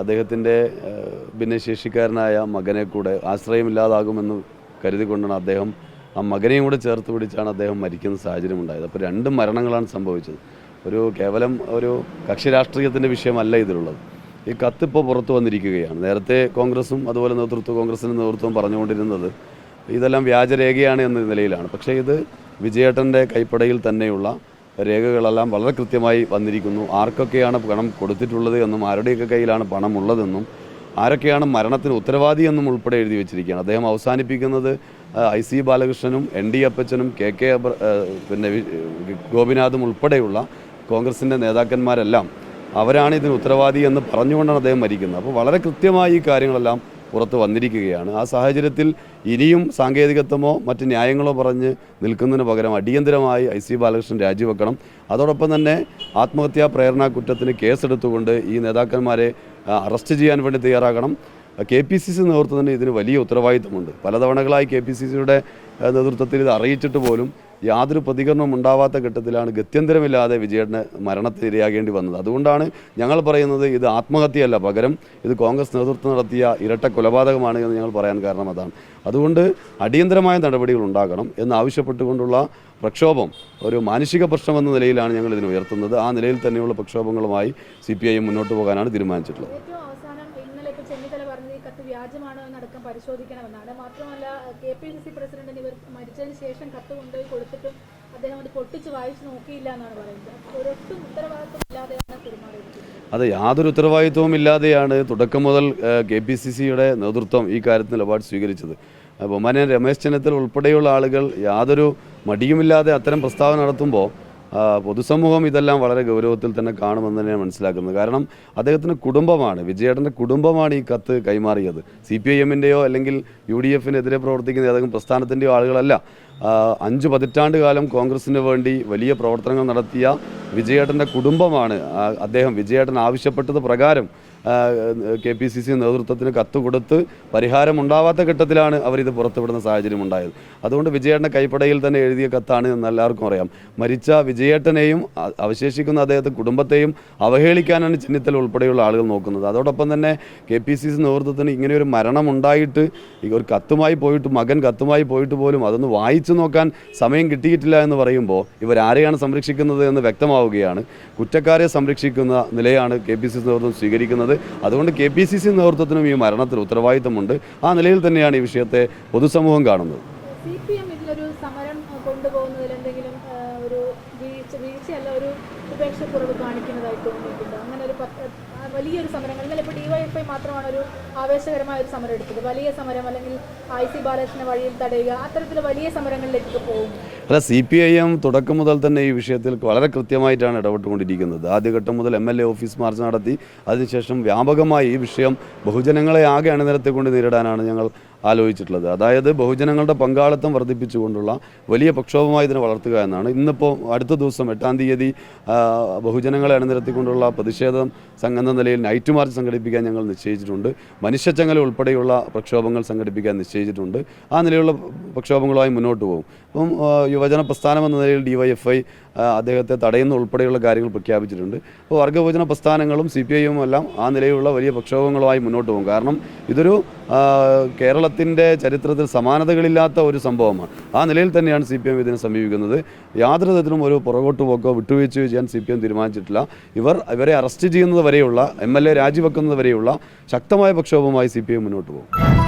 അദ്ദേഹത്തിന്റെ ഭിന്നശേഷിക്കാരനായ മകനെ കൂടെ ആശ്രയമില്ലാതാകുമെന്ന് കരുതിക്കൊണ്ടാണ് അദ്ദേഹം ആ മകനെയും കൂടെ ചേർത്ത് പിടിച്ചാണ് അദ്ദേഹം മരിക്കുന്ന സാഹചര്യം ഉണ്ടായത് അപ്പോൾ രണ്ട് മരണങ്ങളാണ് സംഭവിച്ചത്. ഒരു കേവലം ഒരു കക്ഷി രാഷ്ട്രീയത്തിന്റെ വിഷയമല്ല ഇതിലുള്ളത്. ഈ കത്തിപ്പോൾ പുറത്തു വന്നിരിക്കുകയാണ്. നേരത്തെ കോൺഗ്രസും അതുപോലെ നേതൃത്വം കോൺഗ്രസിന്റെ നേതൃത്വം പറഞ്ഞുകൊണ്ടിരുന്നത് ഇതെല്ലാം വ്യാജരേഖയാണ് എന്ന നിലയിലാണ്. പക്ഷേ ഇത് വിജയേട്ടന്റെ കൈപ്പടയിൽ തന്നെയുള്ള രേഖകളെല്ലാം വളരെ കൃത്യമായി വന്നിരിക്കുന്നു. ആർക്കൊക്കെയാണ് പണം കൊടുത്തിട്ടുള്ളത് എന്നും ആരുടെയൊക്കെ കയ്യിലാണ് പണം ഉള്ളതെന്നും ആരൊക്കെയാണ് മരണത്തിന് ഉത്തരവാദി എന്നും ഉൾപ്പെടെ എഴുതി വെച്ചിരിക്കുകയാണ്. അദ്ദേഹം അവസാനിപ്പിക്കുന്നത് ഐ സി ബാലകൃഷ്ണനും എൻ ഡി അപ്പച്ചനും കെ കെ പിന്നെ ഗോപിനാഥും ഉൾപ്പെടെയുള്ള കോൺഗ്രസിന്റെ നേതാക്കന്മാരെല്ലാം അവരാണ് ഇതിന് ഉത്തരവാദി എന്ന് പറഞ്ഞുകൊണ്ടാണ് അദ്ദേഹം മരിക്കുന്നത്. അപ്പോൾ വളരെ കൃത്യമായി ഈ കാര്യങ്ങളെല്ലാം പുറത്ത് വന്നിരിക്കുകയാണ്. ആ സാഹചര്യത്തിൽ ഇനിയും സാങ്കേതികത്വമോ മറ്റ് ന്യായങ്ങളോ പറഞ്ഞ് നിൽക്കുന്നതിന് പകരം അടിയന്തരമായി ഐ സി ബാലകൃഷ്ണൻ രാജിവെക്കണം. അതോടൊപ്പം തന്നെ ആത്മഹത്യാ പ്രേരണ കുറ്റത്തിന് കേസെടുത്തുകൊണ്ട് ഈ നേതാക്കന്മാരെ അറസ്റ്റ് ചെയ്യാൻ വേണ്ടി തയ്യാറാകണം. കെ പി സി സി നേതൃത്വത്തിന് ഇതിന് വലിയ ഉത്തരവാദിത്തമുണ്ട്. പലതവണകളായി കെ പി സി സിയുടെ നേതൃത്വത്തിൽ ഇത് അറിയിച്ചിട്ട് പോലും യാതൊരു പ്രതികരണവും ഉണ്ടാവാത്ത ഘട്ടത്തിലാണ് ഗത്യന്തരമില്ലാതെ വിജയേട്ടന് മരണത്തിനിരയാകേണ്ടി വന്നത്. അതുകൊണ്ടാണ് ഞങ്ങൾ പറയുന്നത് ഇത് ആത്മഹത്യയല്ല പകരം ഇത് കോൺഗ്രസ് നേതൃത്വം നടത്തിയ ഇരട്ട കൊലപാതകമാണ് എന്ന് ഞങ്ങൾ പറയാൻ കാരണം അതാണ്. അതുകൊണ്ട് അടിയന്തരമായ നടപടികൾ ഉണ്ടാകണം എന്ന് ആവശ്യപ്പെട്ടുകൊണ്ടുള്ള പ്രക്ഷോഭം ഒരു മാനുഷിക പ്രശ്നമെന്ന നിലയിലാണ് ഞങ്ങൾ ഇതിനെ ഉയർത്തുന്നത്. ആ നിലയിൽ തന്നെയുള്ള പ്രക്ഷോഭങ്ങളുമായി സി മുന്നോട്ട് പോകാനാണ് തീരുമാനിച്ചിട്ടുള്ളത് ഏറ്റവും അവസാനം ഇന്നലെ ഇപ്പോൾ ചെന്നിത്തല പറഞ്ഞത് ഈ കത്ത് എന്നടക്കം പരിശോധിക്കണമെന്നാണ്. മാത്രമല്ല കെ പി സി സി പ്രസിഡന്റിന് ഇവർ മരിച്ചതിന് ശേഷം കത്ത് കൊണ്ടുപോയി കൊടുത്തിട്ടും അദ്ദേഹം അത് പൊട്ടിച്ച് വായിച്ചു നോക്കിയില്ല എന്നാണ് പറയുന്നത്. ഒരൊട്ടും ഉത്തരവാദിത്വം ഇല്ലാതെയാണ് പെരുമാറിയിരിക്കുന്നത് അത് യാതൊരു ഉത്തരവാദിത്വവും ഇല്ലാതെയാണ് തുടക്കം മുതൽ കെ പി സി സിയുടെ നേതൃത്വം ഈ കാര്യത്തിൽ നിലപാട് സ്വീകരിച്ചത്. ബൊമാനൻ രമേശ് ചെന്നിത്തല ഉൾപ്പെടെയുള്ള ആളുകൾ യാതൊരു മടിയുമില്ലാതെ അത്തരം പ്രസ്താവന നടത്തുമ്പോൾ പൊതുസമൂഹം ഇതെല്ലാം വളരെ ഗൗരവത്തിൽ തന്നെ കാണുമെന്ന് തന്നെയാണ് മനസ്സിലാക്കുന്നത്. കാരണം അദ്ദേഹത്തിന്റെ കുടുംബമാണ് വിജയേട്ടന്റെ കുടുംബമാണ് ഈ കത്ത് കൈമാറിയത്. സി പി ഐ എമ്മിന്റെയോ അല്ലെങ്കിൽ യു ഡി എഫിനെതിരെ പ്രവർത്തിക്കുന്ന ഏതെങ്കിലും പ്രസ്ഥാനത്തിന്റെയോ ആളുകളല്ല. അഞ്ച് പതിറ്റാണ്ട് കാലം കോൺഗ്രസിന് വേണ്ടി വലിയ പ്രവർത്തനങ്ങൾ നടത്തിയ വിജയേട്ടന്റെ കുടുംബമാണ് അദ്ദേഹം വിജയേട്ടൻ ആവശ്യപ്പെട്ടത് പ്രകാരം കെ പി സി സി നേതൃത്വത്തിന് കത്ത് കൊടുത്ത് പരിഹാരം ഉണ്ടാവാത്ത ഘട്ടത്തിലാണ് അവരിത് പുറത്തുവിടുന്ന സാഹചര്യം ഉണ്ടായത് അതുകൊണ്ട് വിജയേട്ടന്റെ കൈപ്പടയിൽ തന്നെ എഴുതിയ കത്താണ് എന്ന് എല്ലാവർക്കും അറിയാം. മരിച്ച വിജയേട്ടനെയും അവശേഷിക്കുന്ന അദ്ദേഹത്തെ കുടുംബത്തെയും അവഹേളിക്കാനാണ് ചിഹ്നത്തിൽ ഉൾപ്പെടെയുള്ള ആളുകൾ നോക്കുന്നത്. അതോടൊപ്പം തന്നെ കെ പി സി സി നേതൃത്വത്തിന് ഇങ്ങനെ ഒരു മരണം ഉണ്ടായിട്ട് ഒരു കത്തുമായി പോയിട്ട് മകൻ കത്തുമായി പോയിട്ട് പോലും അതൊന്ന് വായിച്ചു നോക്കാൻ സമയം കിട്ടിയിട്ടില്ല എന്ന് പറയുമ്പോൾ ഇവരാരെയാണ് സംരക്ഷിക്കുന്നത് എന്ന് വ്യക്തമാവുകയാണ്. കുറ്റക്കാരെ സംരക്ഷിക്കുന്ന നിലയാണ് കെ പി സി സി നേതൃത്വം സ്വീകരിക്കുന്നത്. അതുകൊണ്ട് കെ പി സി സി നേതൃത്വത്തിനും ഈ മരണത്തിൽ ഉത്തരവാദിത്തമുണ്ട്. ആ നിലയിൽ തന്നെയാണ് ഈ വിഷയത്തെ പൊതുസമൂഹം കാണുന്നത്. സി പി എം ഇതിലൊരു സമരം കൊണ്ടുപോകുന്നതിൽ എന്തെങ്കിലും ഒരു വീഴ്ച വീഴ്ചയല്ല ഒരു ഉപേക്ഷക്കുറവ് കാണിക്കുന്നതായി തോന്നിയിട്ടുണ്ട്. അങ്ങനെ ഒരു വലിയൊരു സമരങ്ങൾ ഇന്നലെ ഇപ്പോൾ ഡിവൈഎഫ്ഐ മാത്രമാണ് ഒരു ആവേശകരമായ ഒരു സമരം എടുത്തത്. വലിയ സമരം അല്ലെങ്കിൽ ഐ സി ബാലകൃഷ്ണനെ വഴിയിൽ തടയുക അത്തരത്തിൽ വലിയ സമരങ്ങളിലേക്ക് പോകും. അല്ല സി പി ഐ എം തുടക്കം മുതൽ തന്നെ ഈ വിഷയത്തിൽ വളരെ കൃത്യമായിട്ടാണ് ഇടപെട്ടുകൊണ്ടിരിക്കുന്നത്. ആദ്യഘട്ടം മുതൽ M L A office march നടത്തി അതിനുശേഷം വ്യാപകമായി ഈ വിഷയം ബഹുജനങ്ങളെ ആകെ അണിനിരത്തിക്കൊണ്ട് നേരിടാനാണ് ഞങ്ങൾ ആലോചിച്ചിട്ടുള്ളത്. അതായത് ബഹുജനങ്ങളുടെ പങ്കാളിത്തം വർദ്ധിപ്പിച്ചുകൊണ്ടുള്ള വലിയ പ്രക്ഷോഭമായി ഇതിനെ വളർത്തുക എന്നാണ്. ഇന്നിപ്പോൾ അടുത്ത ദിവസം എട്ടാം തീയതി ബഹുജനങ്ങളെ അണിനിരത്തിക്കൊണ്ടുള്ള പ്രതിഷേധം എന്ന നിലയിൽ നൈറ്റ് മാർച്ച് സംഘടിപ്പിക്കാൻ ഞങ്ങൾ നിശ്ചയിച്ചിട്ടുണ്ട്. മനുഷ്യച്ചങ്ങല ഉൾപ്പെടെയുള്ള പ്രക്ഷോഭങ്ങൾ സംഘടിപ്പിക്കാൻ നിശ്ചയിച്ചിട്ടുണ്ട്. ആ നിലയിലുള്ള പ്രക്ഷോഭങ്ങളുമായി മുന്നോട്ട് പോകും. അപ്പം യുവജന പ്രസ്ഥാനം എന്ന നിലയിൽ ഡിവൈഎഫ്ഐ അദ്ദേഹത്തെ തടയുന്ന ഉൾപ്പെടെയുള്ള കാര്യങ്ങൾ പ്രഖ്യാപിച്ചിട്ടുണ്ട്. അപ്പോൾ വർഗഭോജന പ്രസ്ഥാനങ്ങളും സി പി ഐയും എല്ലാം ആ നിലയിലുള്ള വലിയ പ്രക്ഷോഭങ്ങളുമായി മുന്നോട്ട് പോകും. കാരണം ഇതൊരു കേരളത്തിന്റെ ചരിത്രത്തിൽ സമാനതകളില്ലാത്ത ഒരു സംഭവമാണ്. ആ നിലയിൽ തന്നെയാണ് സി പി എം ഇതിനെ സമീപിക്കുന്നത്. യാതൊരു തരത്തിലും ഒരു പുറകോട്ട് പോക്കോ വിട്ടുവീഴ്ചയോ ചെയ്യാൻ സി പി എം തീരുമാനിച്ചിട്ടില്ല. ഇവർ ഇവരെ അറസ്റ്റ് ചെയ്യുന്നത് വരെയുള്ള എം എൽ എ രാജിവെക്കുന്നത് വരെയുള്ള ശക്തമായ പ്രക്ഷോഭവുമായി സി പി എം മുന്നോട്ട് പോകും.